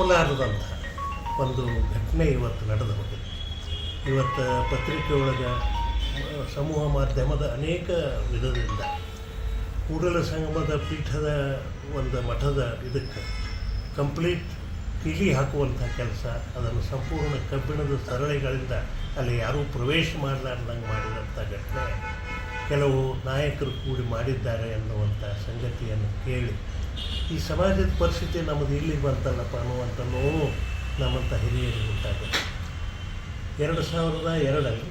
ಒಪ್ಪಲಾರದಂಥ ಒಂದು ಘಟನೆ ಇವತ್ತು ನಡೆದು ಹೋಗಿದೆ ಇವತ್ತು ಪತ್ರಿಕೆ ಒಳಗೆ ಸಮೂಹ ಮಾಧ್ಯಮದ ಅನೇಕ ವಿಧದಿಂದ ಕೂಡಲ ಸಂಗಮದ ಪೀಠದ ಒಂದು ಮಠದ ಇದಕ್ಕೆ ಕಂಪ್ಲೀಟ್ ಕೀಲಿ ಹಾಕುವಂಥ ಕೆಲಸ, ಅದನ್ನು ಸಂಪೂರ್ಣ ಕಬ್ಬಿಣದ ಸರಳಿಗಳಿಂದ ಅಲ್ಲಿ ಯಾರೂ ಪ್ರವೇಶ ಮಾಡಲಾರ್ದಂಗೆ ಮಾಡಿದಂಥ ಘಟನೆ, ಕೆಲವು ನಾಯಕರು ಕೂಡಿ ಮಾಡಿದ್ದಾರೆ ಅನ್ನುವಂಥ ಸಂಗತಿಯನ್ನು ಕೇಳಿ ಈ ಸಮಾಜದ ಪರಿಸ್ಥಿತಿ ನಮ್ಮದು ಇಲ್ಲಿಗೆ ಬಂತಲ್ಲಪ್ಪ ಅನ್ನುವಂಥ ನೋವು ನಮ್ಮಂಥ ಹಿರಿಯರಿಗೆ ಉಂಟಾಗುತ್ತೆ. ಎರಡು ಸಾವಿರದ ಎರಡಲ್ಲಿ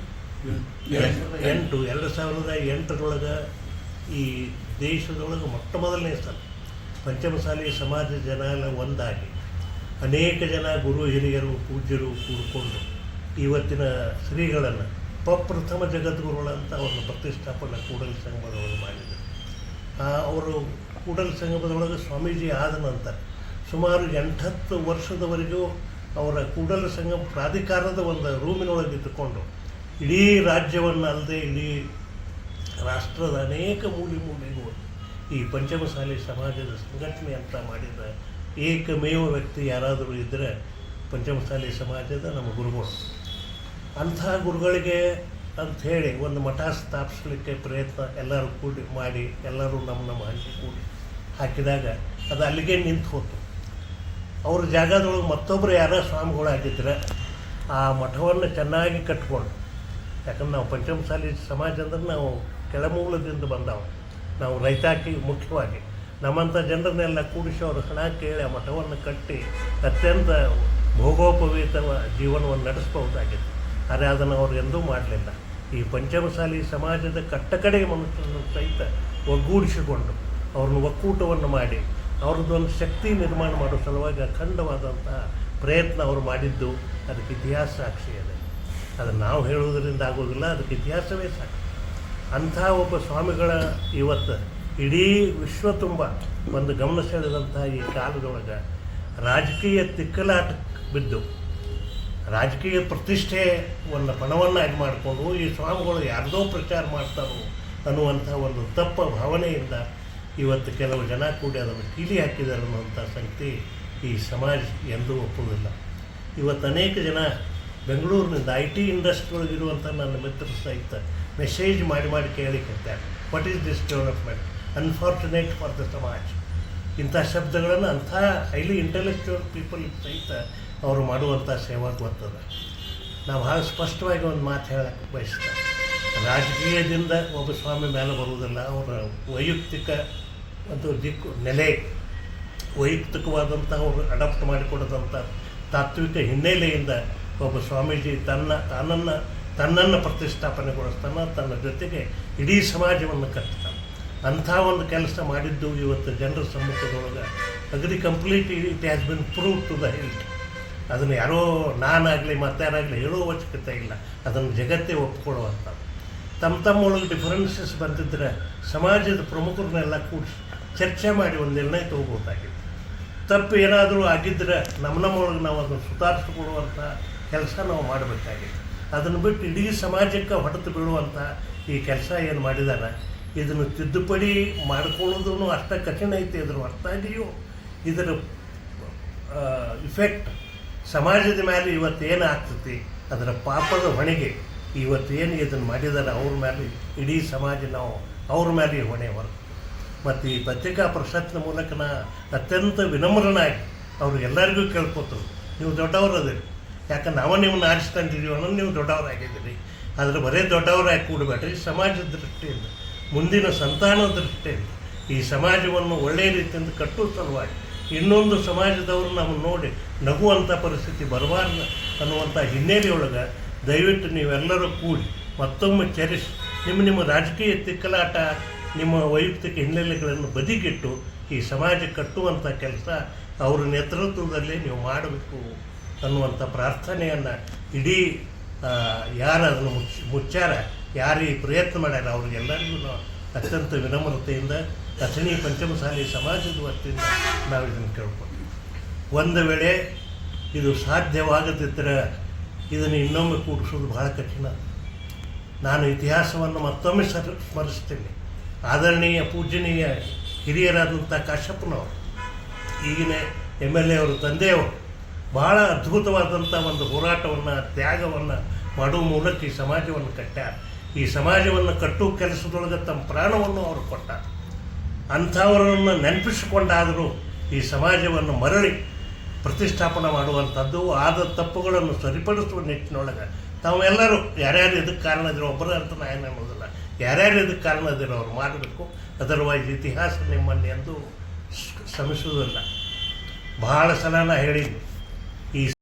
ಎಂಟು ಎರಡು ಸಾವಿರದ ಎಂಟರೊಳಗೆ ಈ ದೇಶದೊಳಗೆ ಮೊಟ್ಟ ಮೊದಲನೇ ಸ್ಥಳ ಪಂಚಮಸಾಲಿ ಸಮಾಜ ಜನ ಎಲ್ಲ ಒಂದಾಗಿ ಅನೇಕ ಜನ ಗುರು ಹಿರಿಯರು ಪೂಜ್ಯರು ಕೂಡಿಕೊಂಡು ಇವತ್ತಿನ ಶ್ರೀಗಳನ್ನು ಪ್ರಪ್ರಥಮ ಜಗದ್ಗುರುಗಳಂತ ಅವ್ರನ್ನ ಪ್ರತಿಷ್ಠಾಪನೆ ಕೂಡಲಿ ಸಂಬಂಧವನ್ನು ಮಾಡಿದರು. ಅವರು ಕೂಡಲ ಸಂಗಮದೊಳಗೆ ಸ್ವಾಮೀಜಿ ಆದ ನಂತರ ಸುಮಾರು ಎಂಟತ್ತು ವರ್ಷದವರೆಗೂ ಅವರ ಕೂಡಲ ಸಂಗಮ ಪ್ರಾಧಿಕಾರದ ಒಂದು ರೂಮಿನೊಳಗೆ ಇದ್ದುಕೊಂಡು ಇಡೀ ರಾಜ್ಯವನ್ನು ಅಲ್ಲದೆ ಇಡೀ ರಾಷ್ಟ್ರದ ಅನೇಕ ಮೂಲೆ ಮೂಲೆಗೂ ಈ ಪಂಚಮಸಾಲಿ ಸಮಾಜದ ಸಂಘಟನೆ ಅಂತ ಮಾಡಿದ ಏಕಮೇವ ವ್ಯಕ್ತಿ ಯಾರಾದರೂ ಇದ್ದರೆ ಪಂಚಮಸಾಲಿ ಸಮಾಜದ ನಮ್ಮ ಗುರುಗಳು. ಅಂಥ ಗುರುಗಳಿಗೆ ಅಂಥೇಳಿ ಒಂದು ಮಠ ಸ್ಥಾಪಿಸ್ಲಿಕ್ಕೆ ಪ್ರಯತ್ನ ಎಲ್ಲರೂ ಕೂಡಿ ಮಾಡಿ, ಎಲ್ಲರೂ ನಮ್ಮ ನಮ್ಮ ಹಂಚಿ ಕೂಡಿ ಹಾಕಿದಾಗ ಅದು ಅಲ್ಲಿಗೆ ನಿಂತು ಹೋತು. ಅವ್ರ ಜಾಗದೊಳಗೆ ಮತ್ತೊಬ್ಬರು ಯಾರೋ ಸ್ವಾಮಿಗಳಾಗಿದ್ದರೆ ಆ ಮಠವನ್ನು ಚೆನ್ನಾಗಿ ಕಟ್ಕೊಂಡು, ಯಾಕಂದ್ರೆ ನಾವು ಪಂಚಮಸಾಲಿ ಸಮಾಜ ಅಂದ್ರೆ ನಾವು ಕೆಳಮೂಲದಿಂದ ಬಂದವು. ನಾವು ರೈತಾಕಿ ಮುಖ್ಯವಾಗಿ. ನಮ್ಮಂಥ ಜನರನ್ನೆಲ್ಲ ಕೂಡಿಸಿ ಅವರು ಹಣ ಕೇಳಿ ಆ ಮಠವನ್ನು ಕಟ್ಟಿ ಅತ್ಯಂತ ಭೋಗೋಪವೀತ ಜೀವನವನ್ನು ನಡೆಸ್ಬೋದಾಗಿತ್ತು ಆದರೆ ಅದನ್ನು ಅವ್ರು ಎಂದೂ ಮಾಡಲಿಲ್ಲ. ಈ ಪಂಚಮಸಾಲಿ ಸಮಾಜದ ಕಟ್ಟಕಡೆಯ ಮನುಷ್ಯರನ್ನು ಸಹಿತ ಒಗ್ಗೂಡಿಸಿಕೊಂಡು ಅವ್ರನ್ನ ಒಕ್ಕೂಟವನ್ನು ಮಾಡಿ ಅವ್ರದ್ದೊಂದು ಶಕ್ತಿ ನಿರ್ಮಾಣ ಮಾಡೋ ಸಲುವಾಗಿ ಅಖಂಡವಾದಂತಹ ಪ್ರಯತ್ನ ಅವರು ಮಾಡಿದ್ದು ಅದಕ್ಕೆ ಇತಿಹಾಸ ಸಾಕ್ಷಿ ಇದೆ ಅದನ್ನು ನಾವು ಹೇಳುವುದರಿಂದ ಆಗೋದಿಲ್ಲ, ಅದಕ್ಕೆ ಇತಿಹಾಸವೇ ಸಾಕ್ಷಿ. ಅಂಥ ಒಬ್ಬ ಸ್ವಾಮಿಗಳ ಇವತ್ತು ಇಡೀ ವಿಶ್ವ ತುಂಬ ಒಂದು ಗಮನ ಸೆಳೆದಂತಹ ಈ ಕಾಲದೊಳಗೆ ರಾಜಕೀಯ ತಿಕ್ಕಲಾಟ ಬಿದ್ದು ರಾಜಕೀಯ ಪ್ರತಿಷ್ಠೆ ಒಂದು ಪಣವನ್ನಾಗಿ ಮಾಡಿಕೊಂಡು ಈ ಸ್ವಾಮಿಗಳು ಯಾರ್ದೋ ಪ್ರಚಾರ ಮಾಡ್ತಾರೋ ಅನ್ನುವಂಥ ಒಂದು ತಪ್ಪ ಭಾವನೆಯಿಂದ ಇವತ್ತು ಕೆಲವು ಜನ ಕೂಡಿ ಅದನ್ನು ಕೀಲಿ ಹಾಕಿದ್ದಾರೆ ಅನ್ನುವಂಥ ಸಂಗತಿ ಈ ಸಮಾಜ ಎಂದೂ ಒಪ್ಪುವುದಿಲ್ಲ. ಇವತ್ತು ಅನೇಕ ಜನ ಬೆಂಗಳೂರಿನಿಂದ ಐ ಟಿ ಇಂಡಸ್ಟ್ರಿ ಒಳಗಿರುವಂಥ ನನ್ನ ಮಿತ್ರ ಸಹಿತ ಮೆಸೇಜ್ ಮಾಡಿ ಮಾಡಿ ಕೇಳಿಕೊಡ್ತಾರೆ what is this development unfortunate for the samaj. ಇಂಥ ಶಬ್ದಗಳನ್ನು ಅಂಥ ಹೈಲಿ ಇಂಟೆಲೆಕ್ಚುವಲ್ ಪೀಪಲ್ ಸಹಿತ ಅವರು ಮಾಡುವಂಥ ಸೇವಾ ಗೊತ್ತದ. ನಾವು ಭಾಳ ಸ್ಪಷ್ಟವಾಗಿ ಒಂದು ಮಾತು ಹೇಳಕ್ಕೆ ಬಯಸ್ತಾರೆ. ರಾಜಕೀಯದಿಂದ ಒಬ್ಬ ಸ್ವಾಮಿ ಮೇಲೆ ಬರುವುದಿಲ್ಲ, ಅವರ ವೈಯಕ್ತಿಕ ಒಂದು ದಿಕ್ಕು, ನೆಲೆ ವೈಯಕ್ತಿಕವಾದಂಥ ಅವರು ಅಡಾಪ್ಟ್ ಮಾಡಿಕೊಡದಂಥ ತಾತ್ವಿಕ ಹಿನ್ನೆಲೆಯಿಂದ ಒಬ್ಬ ಸ್ವಾಮೀಜಿ ತನ್ನ, ತನ್ನನ್ನು ತನ್ನನ್ನು ಪ್ರತಿಷ್ಠಾಪನೆಗೊಳಿಸ್ತಾನೆ ತನ್ನ ಜೊತೆಗೆ ಇಡೀ ಸಮಾಜವನ್ನು ಕಟ್ತಾನೆ. ಅಂಥ ಒಂದು ಕೆಲಸ ಮಾಡಿದ್ದು ಇವತ್ತು ಜನರ ಸಮ್ಮುಖದೊಳಗೆ. Agree complete it has been prove to the health ಅದನ್ನು ಯಾರೋ ನಾನಾಗಲಿ ಮತ್ತಾರಾಗಲಿ ಹೇಳೋ ಅವಶ್ಯಕತೆ ಇಲ್ಲ. ಅದನ್ನು ಜಗತ್ತೇ ಒಪ್ಕೊಳ್ಳುವಂಥದ್ದು. ತಮ್ಮ ತಮ್ಮೊಳಗೆ ಡಿಫರೆನ್ಸಸ್ ಬಂದಿದ್ದರೆ ಸಮಾಜದ ಪ್ರಮುಖರನ್ನೆಲ್ಲ ಕೂಡಿಸಿ ಚರ್ಚೆ ಮಾಡಿ ಒಂದು ನಿರ್ಣಯ ತಗೋಬೋದಾಗಿತ್ತು. ತಪ್ಪು ಏನಾದರೂ ಆಗಿದ್ದರೆ ನಮ್ಮ ನಮ್ಮೊಳಗೆ ನಾವು ಅದನ್ನು ಸುಧಾರಿಸಿಕೊಡುವಂಥ ಕೆಲಸ ನಾವು ಮಾಡಬೇಕಾಗಿತ್ತು. ಅದನ್ನು ಬಿಟ್ಟು ಇಡೀ ಸಮಾಜಕ್ಕೆ ಹೊಡೆತು ಬೀಳುವಂಥ ಈ ಕೆಲಸ ಏನು ಮಾಡಿದಾರೆ? ಇದನ್ನು ತಿದ್ದುಪಡಿ ಮಾಡಿಕೊಳ್ಳೋದು ಅಷ್ಟೇ ಕಠಿಣ ಐತಿ, ಇದ್ರ ಹೊರತಾಗಿಯೂ ಇದರ ಇಫೆಕ್ಟ್ ಸಮಾಜದ ಮೇಲೆ ಏನು ಆಗ್ತೈತಿ ಅದರ ಪಾಪದ ಹೊಣೆಗೆ ಏನು ಇದನ್ನು ಮಾಡಿದ್ದಾರೆ, ಅವ್ರ ಮೇಲೆ ಇಡೀ ಸಮಾಜ ನಾವು ಅವ್ರ ಮೇಲೆ ಹೊಣೆ ಹೊರತು. ಮತ್ತು ಈ ಪತ್ರಿಕಾ ಪರಿಷತ್ನ ಮೂಲಕ ನಾ ಅತ್ಯಂತ ವಿನಮ್ರನಾಗಿ ಅವ್ರಿಗೆಲ್ಲರಿಗೂ ಕೇಳ್ಕೊತರು, ನೀವು ದೊಡ್ಡವರದಿರಿ. ಯಾಕಂದ್ರೆ ನಾವು ನಿಮ್ಮನ್ನು ಆರಿಸ್ಕೊಂಡಿದ್ದೀವಿ ಅನ್ನೋದು ನೀವು ದೊಡ್ಡವರಾಗಿದ್ದೀರಿ. ಆದರೆ ಬರೇ ದೊಡ್ಡವರಾಗಿ ಕೂಡಬೇಡ್ರಿ ಸಮಾಜದ ದೃಷ್ಟಿಯಿಂದ, ಮುಂದಿನ ಸಂತಾನದ ದೃಷ್ಟಿಯಿಂದ. ಈ ಸಮಾಜವನ್ನು ಒಳ್ಳೆಯ ರೀತಿಯಿಂದ ಕಟ್ಟುವ ಸಲುವಾಗಿ ಇನ್ನೊಂದು ಸಮಾಜದವರು ನಮ್ಮನ್ನು ನೋಡಿ ನಗುವಂಥ ಪರಿಸ್ಥಿತಿ ಬರಬಾರ್ದು ಅನ್ನುವಂಥ ಹಿನ್ನೆಲೆಯೊಳಗೆ ದಯವಿಟ್ಟು ನೀವೆಲ್ಲರೂ ಕೂಡಿ ಮತ್ತೊಮ್ಮೆ ಚರಿಸಿ ನಿಮ್ಮ ನಿಮ್ಮ ರಾಜಕೀಯ ತಿಕ್ಕಲಾಟ, ನಿಮ್ಮ ವೈಯಕ್ತಿಕ ಹಿನ್ನೆಲೆಗಳನ್ನು ಬದಿಗಿಟ್ಟು ಈ ಸಮಾಜ ಕಟ್ಟುವಂಥ ಕೆಲಸ ಅವರ ನೇತೃತ್ವದಲ್ಲಿ ನೀವು ಮಾಡಬೇಕು ಅನ್ನುವಂಥ ಪ್ರಾರ್ಥನೆಯನ್ನು ಇಡೀ ಯಾರು ಅದನ್ನು ಮುಚ್ಚ ಮುಚ್ಚಾರ, ಯಾರು ಪ್ರಯತ್ನ ಮಾಡ್ಯಾರ ಅವ್ರಿಗೆಲ್ಲರಿಗೂ ನಾವು ಅತ್ಯಂತ ವಿನಮ್ರತೆಯಿಂದ ಅಥಣಿ ಪಂಚಮಸಾಲಿ ಸಮಾಜದ ವತಿಯಿಂದ ನಾವು ಇದನ್ನು ಕೇಳ್ಕೊಂಡು ಒಂದು ವೇಳೆ ಇದು ಸಾಧ್ಯವಾಗದಿದ್ದರೆ ಇದನ್ನು ಇನ್ನೊಮ್ಮೆ ಕೂಡಿಸೋದು ಬಹಳ ಕಠಿಣ. ನಾನು ಇತಿಹಾಸವನ್ನು ಮತ್ತೊಮ್ಮೆ ಸರ್ ಸ್ಮರಿಸ್ತೇನೆ. ಆದರಣೀಯ ಪೂಜನೀಯ ಹಿರಿಯರಾದಂಥ ಕಾಶ್ಯಪ್ಪನವರು ಈಗಿನ ಎಂ ಎಲ್ ಎ ಅವರು, ತಂದೆಯವರು, ಬಹಳ ಅದ್ಭುತವಾದಂಥ ಒಂದು ಹೋರಾಟವನ್ನು, ತ್ಯಾಗವನ್ನು ಮಾಡುವ ಮೂಲಕ ಈ ಸಮಾಜವನ್ನು ಕಟ್ಟ್ಯಾರ. ಈ ಸಮಾಜವನ್ನು ಕಟ್ಟುವ ಕೆಲಸದೊಳಗೆ ತಮ್ಮ ಪ್ರಾಣವನ್ನು ಅವರು ಕೊಟ್ಟ. ಅಂಥವರನ್ನು ನೆನಪಿಸಿಕೊಂಡಾದರೂ ಈ ಸಮಾಜವನ್ನು ಮರಳಿ ಪ್ರತಿಷ್ಠಾಪನೆ ಮಾಡುವಂಥದ್ದು ಆದ ತಪ್ಪುಗಳನ್ನು ಸರಿಪಡಿಸುವ ನಿಟ್ಟಿನೊಳಗೆ. ತಾವೆಲ್ಲರೂ ಯಾರ್ಯಾರು ಇದಕ್ಕೆ ಕಾರಣ ಇದ್ರು ಒಬ್ಬರ ಅಂತ ನಾ ಏನು ಅನ್ನೋದಿಲ್ಲ. ಯಾರ್ಯಾರು ಇದಕ್ಕೆ ಕಾರಣ ಇದ್ದೀರೋ ಅವ್ರು ಮಾಡಬೇಕು. ಅದರ್ವೈಸ್ ಇತಿಹಾಸ ನಿಮ್ಮನ್ನು ಎಂದು ಶ್ರಮಿಸುವುದಿಲ್ಲ. ಬಹಳ ಸಲ ನಾ ಹೇಳಿದ್ದೀನಿ ಈ